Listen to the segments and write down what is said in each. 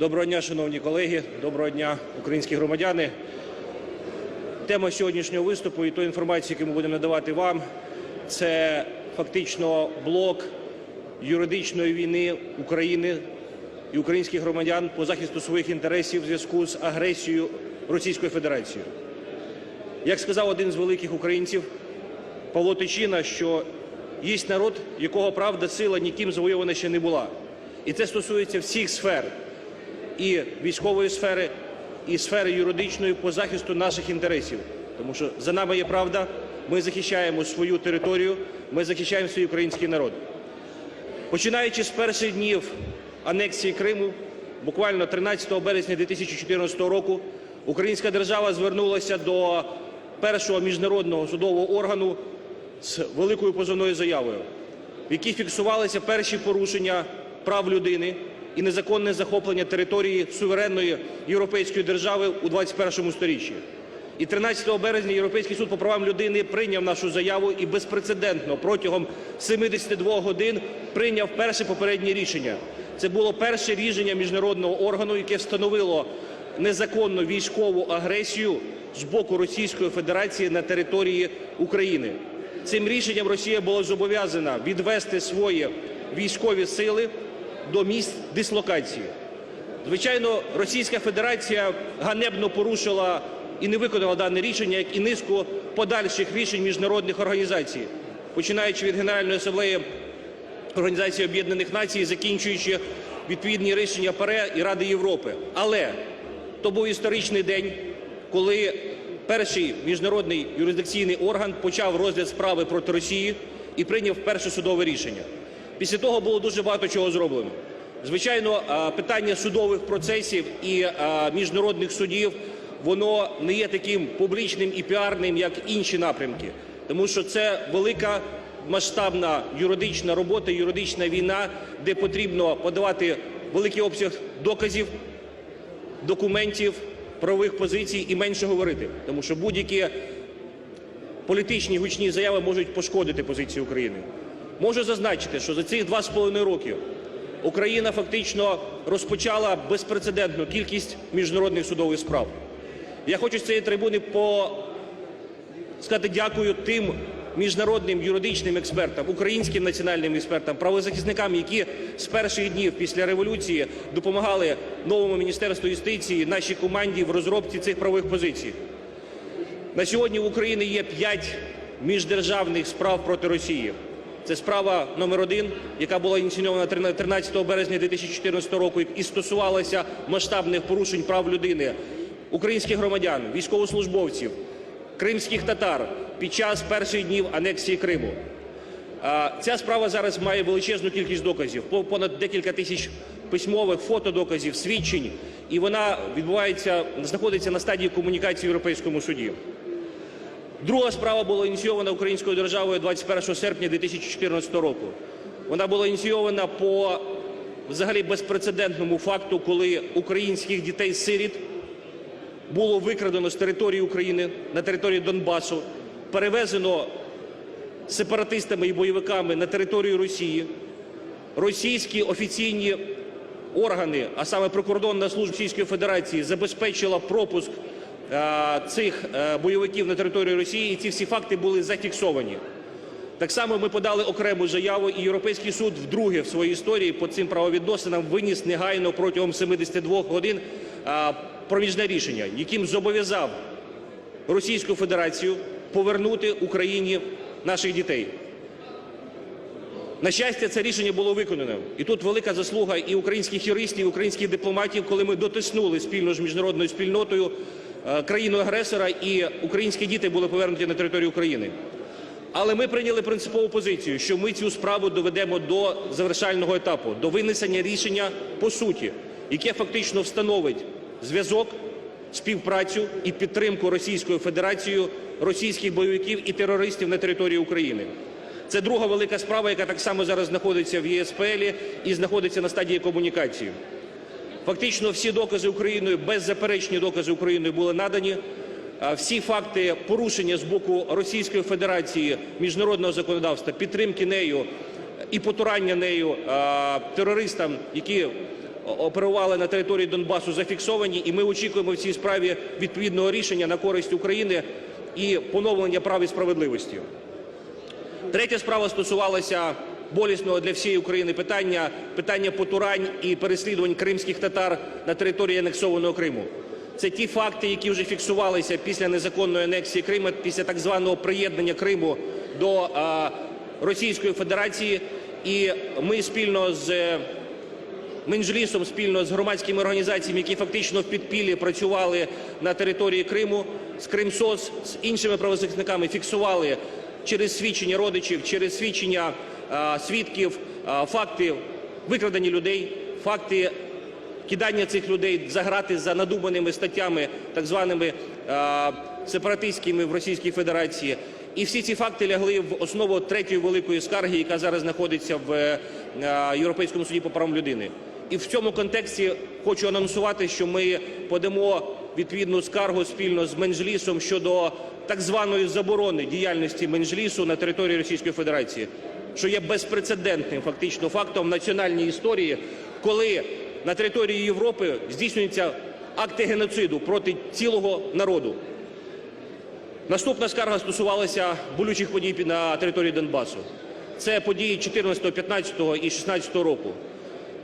Доброго дня, шановні колеги, доброго дня, українські громадяни. Тема сьогоднішнього виступу і тої інформації, яку ми будемо надавати вам, це фактично блок юридичної війни України і українських громадян по захисту своїх інтересів в зв'язку з агресією Російської Федерації. Як сказав один з великих українців Павло Тичина, що є народ, якого правда сила ніким завойована ще не була. І це стосується всіх сфер і військової сфери, і сфери юридичної по захисту наших інтересів. Тому що за нами є правда, ми захищаємо свою територію, ми захищаємо свій український народ. Починаючи з перших днів анексії Криму, буквально 13 березня 2014 року, українська держава звернулася до першого міжнародного судового органу з великою позовною заявою, в якій фіксувалися перші порушення прав людини і незаконне захоплення території суверенної європейської держави у 21 сторіччі. І 13 березня Європейський суд по правам людини прийняв нашу заяву і безпрецедентно протягом 72 годин прийняв перше попереднє рішення. Це було перше рішення міжнародного органу, яке встановило незаконну військову агресію з боку Російської Федерації на території України. Цим рішенням Росія була зобов'язана відвести свої військові сили до місць дислокації. Звичайно, Російська Федерація ганебно порушила і не виконала дане рішення, як і низку подальших рішень міжнародних організацій, починаючи від Генеральної асамблеї Організації Об'єднаних Націй, закінчуючи відповідні рішення ПАРЕ і Ради Європи. Але то був історичний день, коли перший міжнародний юрисдикційний орган почав розгляд справи проти Росії і прийняв перше судове рішення. Після того було дуже багато чого зроблено. Звичайно, питання судових процесів і міжнародних судів воно не є таким публічним і піарним, як інші напрямки, тому що це велика масштабна юридична робота, юридична війна, де потрібно подавати великий обсяг доказів, документів, правових позицій і менше говорити, тому що будь-які політичні гучні заяви можуть пошкодити позицію України. Можу зазначити, що за ці два з половиною роки Україна фактично розпочала безпрецедентну кількість міжнародних судових справ. Я хочу з цієї трибуни по... сказати дякую тим міжнародним юридичним експертам, українським національним експертам, правозахисникам, які з перших днів після революції допомагали новому міністерству юстиції, нашій команді в розробці цих правових позицій. На сьогодні в Україні є п'ять міждержавних справ проти Росії. Це справа номер один, яка була ініційована 13 березня 2014 року і стосувалася масштабних порушень прав людини, українських громадян, військовослужбовців, кримських татар під час перших днів анексії Криму. Ця справа зараз має величезну кількість доказів, понад декілька тисяч письмових фотодоказів, свідчень, і вона відбувається, знаходиться на стадії комунікації в Європейському суді. Друга справа була ініційована українською державою 21 серпня 2014 року. Вона була ініційована по взагалі безпрецедентному факту, коли українських дітей-сиріт було викрадено з території України на території Донбасу, перевезено сепаратистами і бойовиками на територію Росії. Російські офіційні органи, а саме прикордонна служба Російської Федерації, забезпечила пропуск цих е, бойовиків на територію Росії, і ці всі факти були зафіксовані. Так само ми подали окрему заяву, і Європейський суд вдруге в своїй історії по цим правовідносинам виніс негайно протягом 72 годин е, проміжне рішення, яким зобов'язав Російську Федерацію повернути Україні наших дітей. На щастя, це рішення було виконано. І тут велика заслуга і українських юристів, і українських дипломатів, коли ми дотиснули спільно з міжнародною спільнотою е, країну-агресора, і українські діти були повернуті на територію України. Але ми прийняли принципову позицію, що ми цю справу доведемо до завершального етапу, до винесення рішення по суті, яке фактично встановить зв'язок, співпрацю і підтримку Російською Федерацією російських бойовиків і терористів на території України. Це друга велика справа, яка так само зараз знаходиться в ЄСПЛ і знаходиться на стадії комунікації. Фактично всі докази Україною, беззаперечні докази Україною були надані. Всі факти порушення з боку Російської Федерації міжнародного законодавства, підтримки нею і потурання нею терористам, які оперували на території Донбасу, зафіксовані, і ми очікуємо в цій справі відповідного рішення на користь України і поновлення прав і справедливості. Третя справа стосувалася болісного для всієї України питання питання потурань і переслідувань кримських татар на території анексованого Криму. Це ті факти, які вже фіксувалися після незаконної анексії Криму, після так званого приєднання Криму до Російської Федерації. І ми спільно з Менджлісом спільно з громадськими організаціями, які фактично в підпіллі працювали на території Криму, з Кримсоц, з іншими правозахисниками фіксували через свідчення родичів, через свідчення свідків, факти викрадення людей, факти кидання цих людей за грати за надуманими статтями, так званими сепаратистськими в Російській Федерації. І всі ці факти лягли в основу третьої великої скарги, яка зараз знаходиться в е, Європейському суді по правам людини. І в цьому контексті хочу анонсувати, що ми подамо відповідну скаргу спільно з Менджлісом щодо так званої заборони діяльності Менджлісу на території Російської Федерації, що є безпрецедентним фактично фактом в національній історії, коли на території Європи здійснюються акти геноциду проти цілого народу. Наступна скарга стосувалася болючих подій на території Донбасу. Це події 14, 15 і 16 року.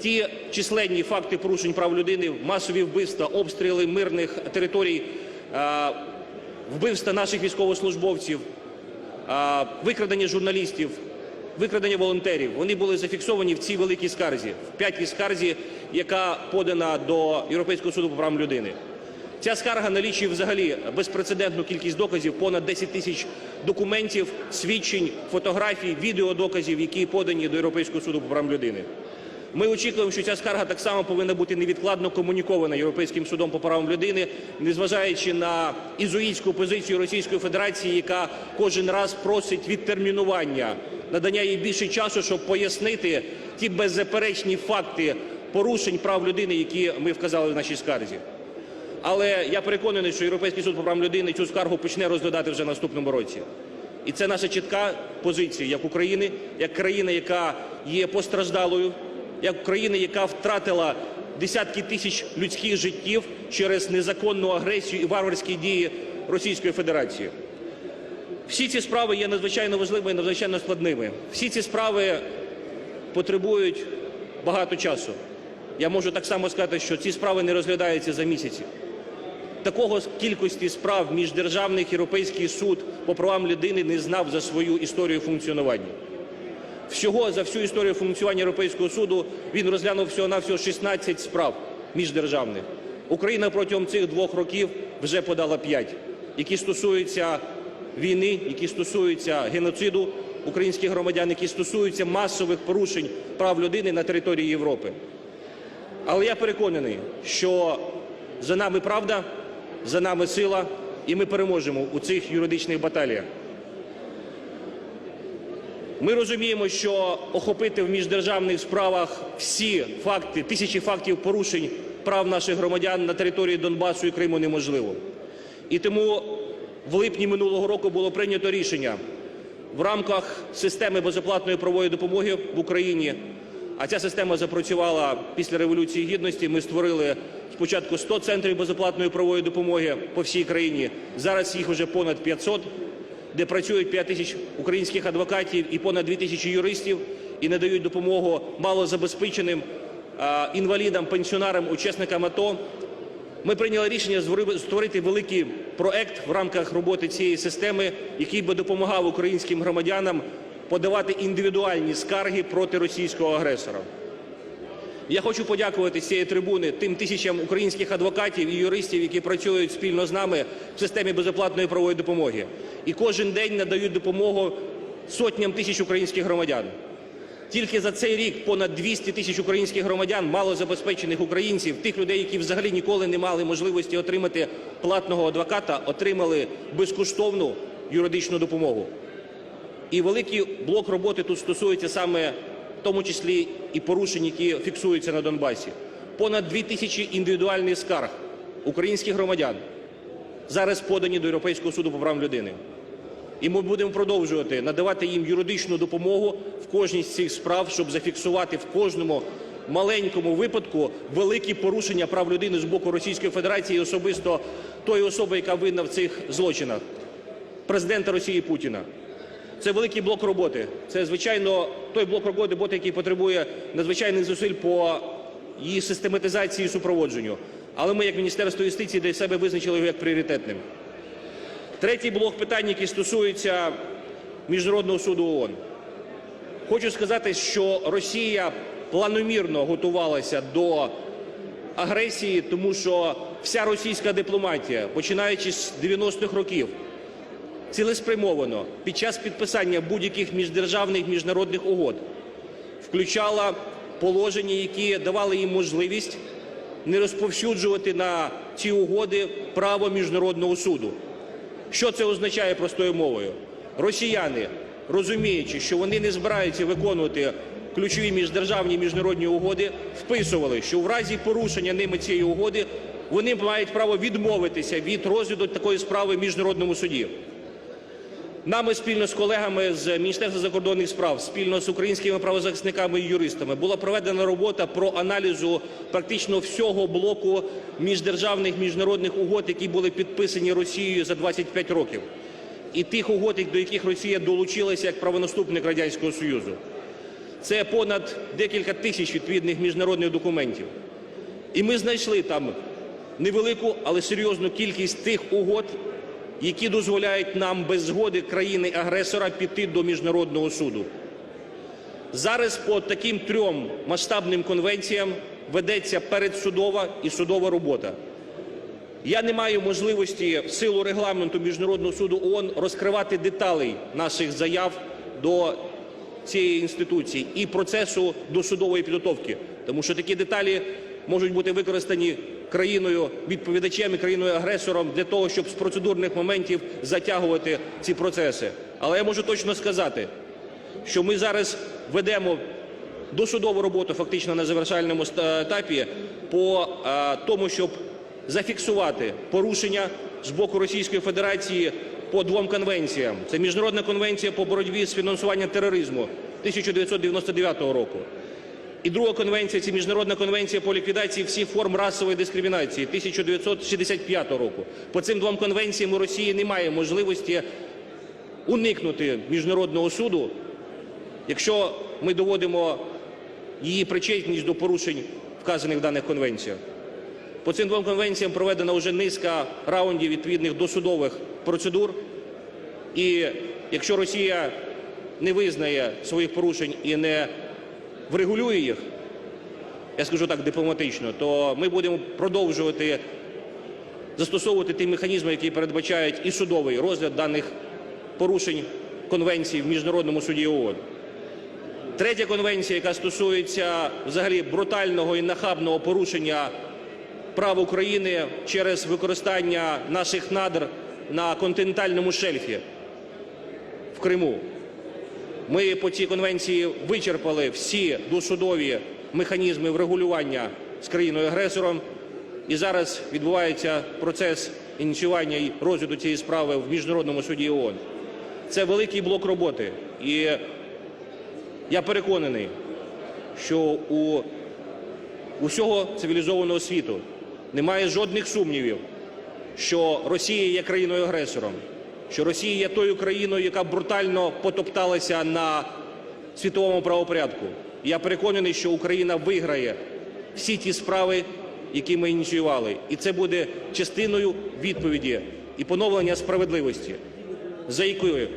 Ті численні факти порушень прав людини, масові вбивства, обстріли мирних територій, вбивства наших військовослужбовців, викрадення журналістів, викрадення волонтерів. Вони були зафіксовані в цій великій скарзі, в п'ятій скарзі, яка подана до Європейського суду по правам людини. Ця скарга налічує взагалі безпрецедентну кількість доказів, понад 10 тисяч документів, свідчень, фотографій, відеодоказів, які подані до Європейського суду по правам людини. Ми очікуємо, що ця скарга так само повинна бути невідкладно комунікована Європейським судом по правам людини, незважаючи на ізуїтську позицію Російської Федерації, яка кожен раз просить відтермінування, надання їй більше часу, щоб пояснити ті беззаперечні факти порушень прав людини, які ми вказали в нашій скарзі. Але я переконаний, що Європейський суд по правам людини цю скаргу почне розглядати вже наступному році. І це наша чітка позиція як України, як країни, яка є постраждалою, як країни, яка втратила десятки тисяч людських життів через незаконну агресію і варварські дії Російської Федерації. Всі ці справи є надзвичайно важливими і надзвичайно складними. Всі ці справи потребують багато часу. Я можу так само сказати, що ці справи не розглядаються за місяці. Такого кількості справ міждержавних Європейський суд по правам людини не знав за свою історію функціонування. Всього за всю історію функціонування Європейського суду він розглянув всього на всього 16 справ міждержавних. Україна протягом цих двох років вже подала 5, які стосуються війни, які стосуються геноциду українських громадян, які стосуються масових порушень прав людини на території Європи. Але я переконаний, що за нами правда, за нами сила, і ми переможемо у цих юридичних баталіях. Ми розуміємо, що охопити в міждержавних справах всі факти, тисячі фактів порушень прав наших громадян на території Донбасу і Криму неможливо. І тому в липні минулого року було прийнято рішення в рамках системи безоплатної правової допомоги в Україні. А ця система запрацювала після Революції Гідності. Ми створили спочатку 100 центрів безоплатної правової допомоги по всій країні. Зараз їх вже понад 500, де працюють 5 тисяч українських адвокатів і понад 2 тисячі юристів, і надають допомогу малозабезпеченим інвалідам, пенсіонерам, учасникам АТО. Ми прийняли рішення створити великий проект в рамках роботи цієї системи, який би допомагав українським громадянам подавати індивідуальні скарги проти російського агресора. Я хочу подякувати з цієї трибуни тим тисячам українських адвокатів і юристів, які працюють спільно з нами в системі безоплатної правової допомоги. І кожен день надають допомогу сотням тисяч українських громадян. Тільки за цей рік понад 200 тисяч українських громадян, малозабезпечених українців, тих людей, які взагалі ніколи не мали можливості отримати платного адвоката, отримали безкоштовну юридичну допомогу. І великий блок роботи тут стосується саме в тому числі і порушень, які фіксуються на Донбасі. Понад 2 тисячі індивідуальних скарг українських громадян зараз подані до Європейського суду по правам людини. І ми будемо продовжувати надавати їм юридичну допомогу в кожній з цих справ, щоб зафіксувати в кожному маленькому випадку великі порушення прав людини з боку Російської Федерації і особисто тої особи, яка винна в цих злочинах президента Росії Путіна. Це великий блок роботи. Це, звичайно, той блок роботи, який потребує надзвичайних зусиль по її систематизації і супроводженню. Але ми, як Міністерство юстиції, для себе визначили його як пріоритетним. Третій блок питань, який стосується Міжнародного суду ООН. Хочу сказати, що Росія планомірно готувалася до агресії, тому що вся російська дипломатія, починаючи з 90-х років, цілеспрямовано під час підписання будь-яких міждержавних міжнародних угод включала положення, які давали їм можливість не розповсюджувати на ці угоди право міжнародного суду. Що це означає простою мовою? Росіяни, розуміючи, що вони не збираються виконувати ключові міждержавні міжнародні угоди, вписували, що в разі порушення ними цієї угоди вони мають право відмовитися від розгляду такої справи в міжнародному суді. Нами спільно з колегами з Міністерства закордонних справ, спільно з українськими правозахисниками і юристами була проведена робота про аналізу практично всього блоку міждержавних міжнародних угод, які були підписані Росією за 25 років, і тих угод, до яких Росія долучилася як правонаступник Радянського Союзу. Це понад декілька тисяч відповідних міжнародних документів. І ми знайшли там невелику, але серйозну кількість тих угод, які дозволяють нам без згоди країни-агресора піти до міжнародного суду. Зараз по таким трьом масштабним конвенціям ведеться передсудова і судова робота. Я не маю можливості в силу регламенту Міжнародного суду ООН розкривати деталей наших заяв до цієї інституції і процесу досудової підготовки, тому що такі деталі можуть бути використані країною відповідачем і країною агресором для того, щоб з процедурних моментів затягувати ці процеси. Але я можу точно сказати, що ми зараз ведемо досудову роботу фактично на завершальному етапі по тому, щоб зафіксувати порушення з боку Російської Федерації по двом конвенціям. Це Міжнародна конвенція по боротьбі з фінансуванням тероризму 1999 року. І друга конвенція це Міжнародна конвенція по ліквідації всіх форм расової дискримінації 1965 року. По цим двом конвенціям у Росії немає можливості уникнути міжнародного суду, якщо ми доводимо її причетність до порушень, вказаних в даних конвенціях. По цим двом конвенціям проведена вже низка раундів відповідних досудових процедур. І якщо Росія не визнає своїх порушень і не врегулює їх, я скажу так дипломатично, то ми будемо продовжувати застосовувати ті механізми, які передбачають і судовий розгляд даних порушень конвенцій в Міжнародному суді ООН. Третя конвенція, яка стосується взагалі брутального і нахабного порушення прав України через використання наших надр на континентальному шельфі в Криму. Ми по цій конвенції вичерпали всі досудові механізми врегулювання з країною-агресором, і зараз відбувається процес ініціювання і розгляду цієї справи в Міжнародному суді ООН. Це великий блок роботи, і я переконаний, що у усього цивілізованого світу немає жодних сумнівів, що Росія є країною-агресором, що Росія є тою країною, яка брутально потопталася на світовому правопорядку. Я переконаний, що Україна виграє всі ті справи, які ми ініціювали. І це буде частиною відповіді і поновлення справедливості, за якою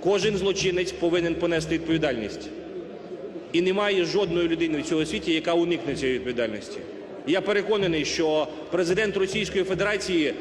кожен злочинець повинен понести відповідальність. І немає жодної людини в цьому світі, яка уникне цієї відповідальності. Я переконаний, що президент Російської Федерації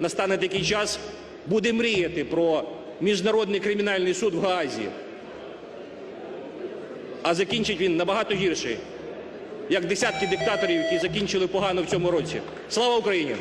настане такий час, буде мріяти про міжнародний кримінальний суд в Гаазі. А закінчить він набагато гірше, як десятки диктаторів, які закінчили погано в цьому році. Слава Україні!